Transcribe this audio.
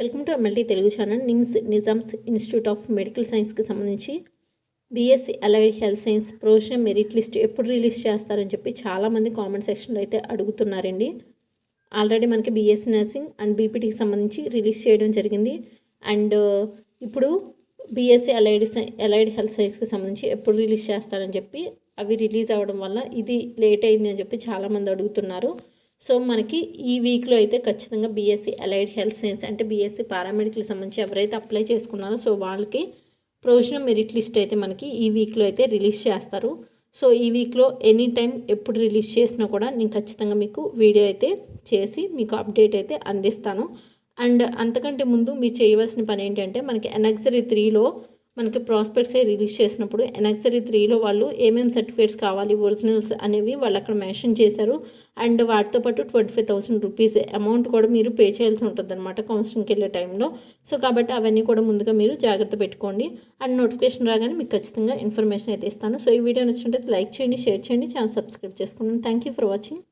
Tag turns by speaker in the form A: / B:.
A: Welcome to MLT Telugu channel NIMS Nizam's institute of medical సైన్స్కి సంబంధించి BSc allied health science professional merit list ఎప్పుడు release చేస్తారని చెప్పి చాలామంది కామెంట్ సెక్షన్లో అయితే అడుగుతున్నారండి. ఆల్రెడీ మనకి బీఎస్సీ నర్సింగ్ అండ్ బీపీటీకి సంబంధించి రిలీజ్ చేయడం జరిగింది. అండ్ ఇప్పుడు బీఎస్సీ అలైడ్ సై అలైడ్ హెల్త్ సైన్స్కి సంబంధించి ఎప్పుడు రిలీజ్ చేస్తారని చెప్పి అవి రిలీజ్ అవ్వడం వల్ల ఇది లేట్ అయింది అని చెప్పి చాలామంది అడుగుతున్నారు. సో మనకి ఈ వీక్లో అయితే ఖచ్చితంగా బీఎస్సీ అలైడ్ హెల్త్ సైన్స్ అంటే బీఎస్సీ పారామెడికల్ సంబంధించి ఎవరైతే అప్లై చేసుకున్నారో సో వాళ్ళకి ప్రొవిజనల్ మెరిట్ లిస్ట్ అయితే మనకి ఈ వీక్లో అయితే రిలీజ్ చేస్తారు. సో ఈ వీక్లో ఎనీ టైం ఎప్పుడు రిలీజ్ చేసినా కూడా నేను ఖచ్చితంగా మీకు వీడియో అయితే చేసి మీకు అప్డేట్ అయితే అందిస్తాను. అండ్ అంతకంటే ముందు మీరు చేయవలసిన పని ఏంటంటే మనకి ఎనక్సరీ త్రీలో మనకి ప్రాస్పెక్ట్స్ రిలీజ్ చేసినప్పుడు ఎనక్సరీ త్రీలో వాళ్ళు ఏమేమి సర్టిఫికేట్స్ కావాలి ఒరిజినల్స్ అనేవి వాళ్ళు అక్కడ మెన్షన్ చేశారు. అండ్ వాటితో పాటు twenty five thousand rupees amount కూడా మీరు పే చేయాల్సి ఉంటుంది అనమాట కౌన్సిలింగ్కి వెళ్ళే టైంలో. సో కాబట్టి అవన్నీ కూడా ముందుగా మీరు జాగ్రత్త పెట్టుకోండి. అండ్ నోటిఫికేషన్ రాగానే మీకు ఖచ్చితంగా ఇన్ఫర్మేషన్ అయితే ఇస్తాను. సో ఈ వీడియో నచ్చినట్లయితే లైక్ చేయండి షేర్ చేయండి ఛానల్ సబ్స్క్రైబ్ చేసుకున్నాను. Thank you for watching.